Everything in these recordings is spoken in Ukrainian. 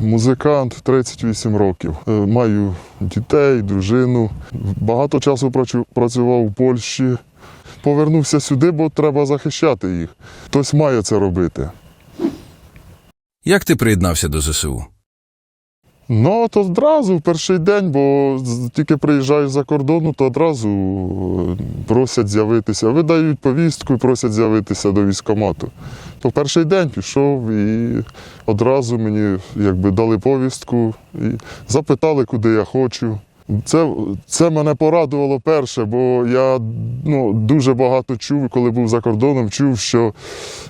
Музикант 38 років. Е, Маю дітей, дружину. Багато часу працював у Польщі. Повернувся сюди, бо треба захищати їх. Хтось має це робити. Як ти приєднався до ЗСУ? Ну, то одразу в перший день, бо тільки приїжджаєш за кордону, то одразу е, просять з'явитися. Видають повістку і просять з'явитися до військкомату. В перший день пішов і одразу мені якби дали повістку і запитали, куди я хочу. Це, це мене порадувало перше, бо я ну, дуже багато чув, коли був за кордоном, чув, що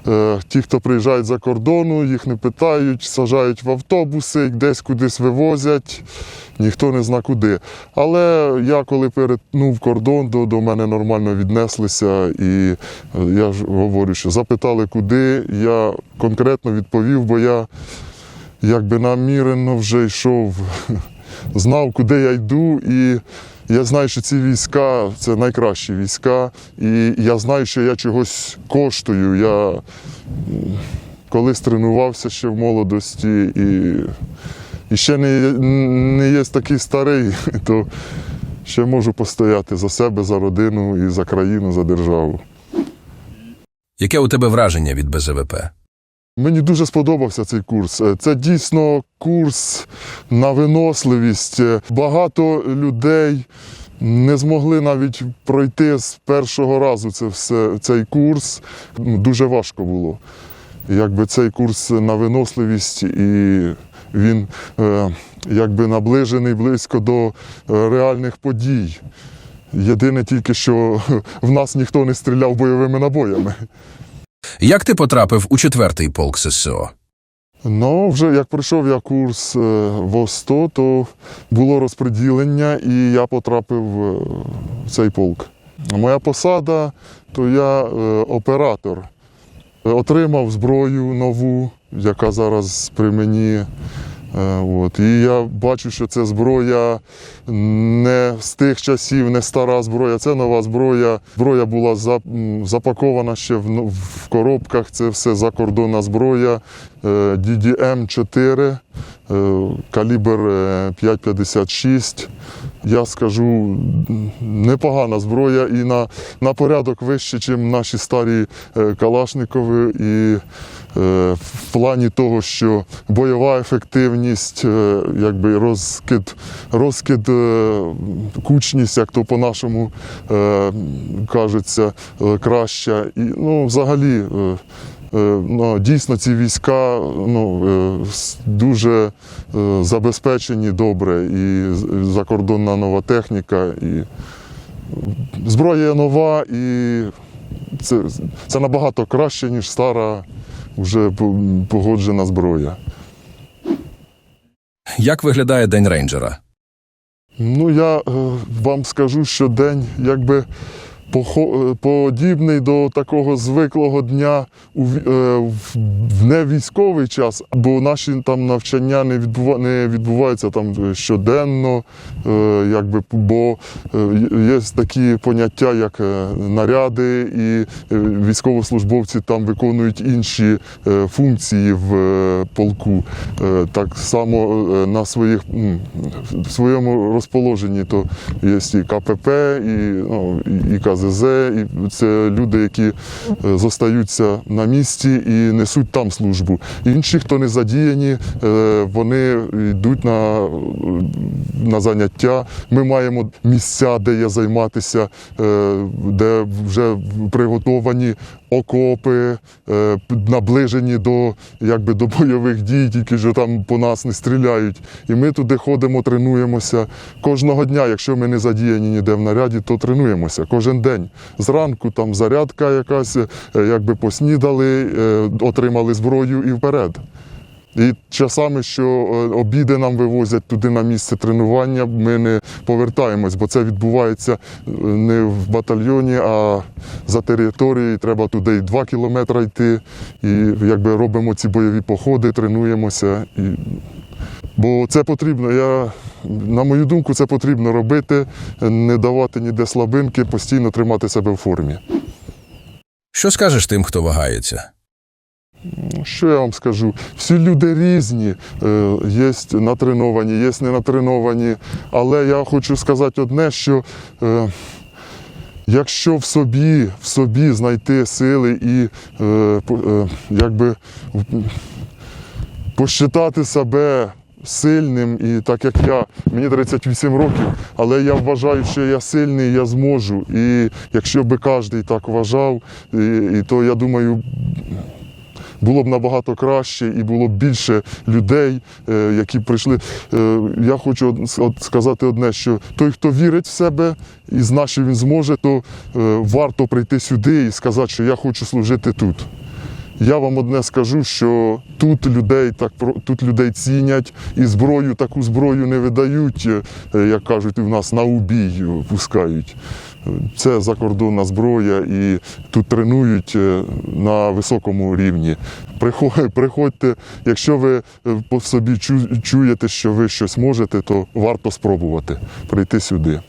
е, ті, хто приїжджають за кордону, їх не питають, сажають в автобуси, десь кудись вивозять, ніхто не зна куди. Але я коли перетнув кордон, до, до мене нормально віднеслися, і е, я ж говорю, що запитали, куди, я конкретно відповів, бо я якби намірено вже йшов, знав, куди я йду, і я знаю, що ці війська це найкращі війська, і я знаю, що я чогось коштую. Я колись тренувався ще в молодості, і, і ще не, не є такий старий, то ще можу постояти за себе, за родину і за країну, за державу. Яке у тебе враження від БЗВП? Мені дуже сподобався цей курс. Е, Це дійсно курс на виносливість. Е, Багато людей не змогли навіть пройти з першого разу це все, цей курс. Ну, Дуже важко було. Якби цей курс на виносливість, і він е, якби наближений близько до реальних подій. Єдине тільки, що в нас ніхто не стріляв бойовими набоями. Як ти потрапив у четвертий полк ССО? Ну, вже як пройшов я курс е, в ОСТО, то було розподілення, і я потрапив е, в цей полк. Моя посада, то я е, оператор. Отримав зброю нову, яка зараз при мені. Е, От. І я бачу, що це зброя не з тих часів, не стара зброя, це нова зброя. Зброя була запакована ще в, ну, в коробках. Це все закордонна зброя. Е, DDM-4, е, калібр е, 5,56. Я скажу, непогана зброя і на, на порядок вище, ніж наші старі е, Калашникови. І е, в плані того, що бойова ефективність, е, якби розкид, розкид е, кучність, як то по-нашому е, кажеться, е, краща. І ну, взагалі. е, Ну, дійсно, ці війська ну, е, дуже е, забезпечені добре, і закордонна нова техніка, і зброя нова, і це, це набагато краще, ніж стара вже погоджена зброя. Як виглядає день рейнджера? Ну, я е, вам скажу, що день якби е, подібний до такого звиклого дня е, в невійськовий час, бо наші там навчання не, відбува, не відбуваються там щоденно, е, якби, бо е, є такі поняття, як наряди, і військовослужбовці там виконують інші функції в полку. Так само на своїх в своєму розположенні то є і КПП, і, ну, і- і КЗЗ, і це люди, які е, зостаються на місці і несуть там службу. Інші, хто не задіяні, е, вони йдуть на, на заняття. Ми маємо місця, де є займатися, е, де вже приготовані окопи, е, наближені до, якби, до бойових дій, тільки що там по нас не стріляють. І ми туди ходимо, тренуємося кожного дня. Якщо ми не задіяні ніде в наряді, то тренуємося кожен день. Зранку там зарядка якась, е, якби поснідали, е, отримали зброю і вперед. І часами, що е, обіди нам вивозять туди на місце тренування, ми не повертаємось, бо це відбувається е, не в батальйоні, а за територією. Треба туди і два кілометри йти. І якби робимо ці бойові походи, тренуємося. І... Бо це потрібно. Я, на мою думку, це потрібно робити, не давати ніде слабинки, постійно тримати себе в формі. Що скажеш тим, хто вагається? Ну, Що я вам скажу? Всі люди різні, е, є натреновані, є не натреновані. Але я хочу сказати одне, що е, якщо в собі, в собі знайти сили і е, якби посчитати себе сильним, і так як я, мені 38 років, але я вважаю, що я сильний, я зможу. І якщо би кожен так вважав, і, і то я думаю, було б набагато краще і було б більше людей, е, які прийшли. Е, Я хочу сказати одне, що той, хто вірить в себе і знає, що він зможе, то е, варто прийти сюди і сказати, що я хочу служити тут. Я вам одне скажу, що тут людей так тут людей цінять і зброю, таку зброю не видають, як кажуть, у нас на убій пускають. Це закордонна зброя і тут тренують е, на високому рівні. Прихо- Приходьте, якщо ви е, по собі чуєте, що ви щось можете, то варто спробувати прийти сюди.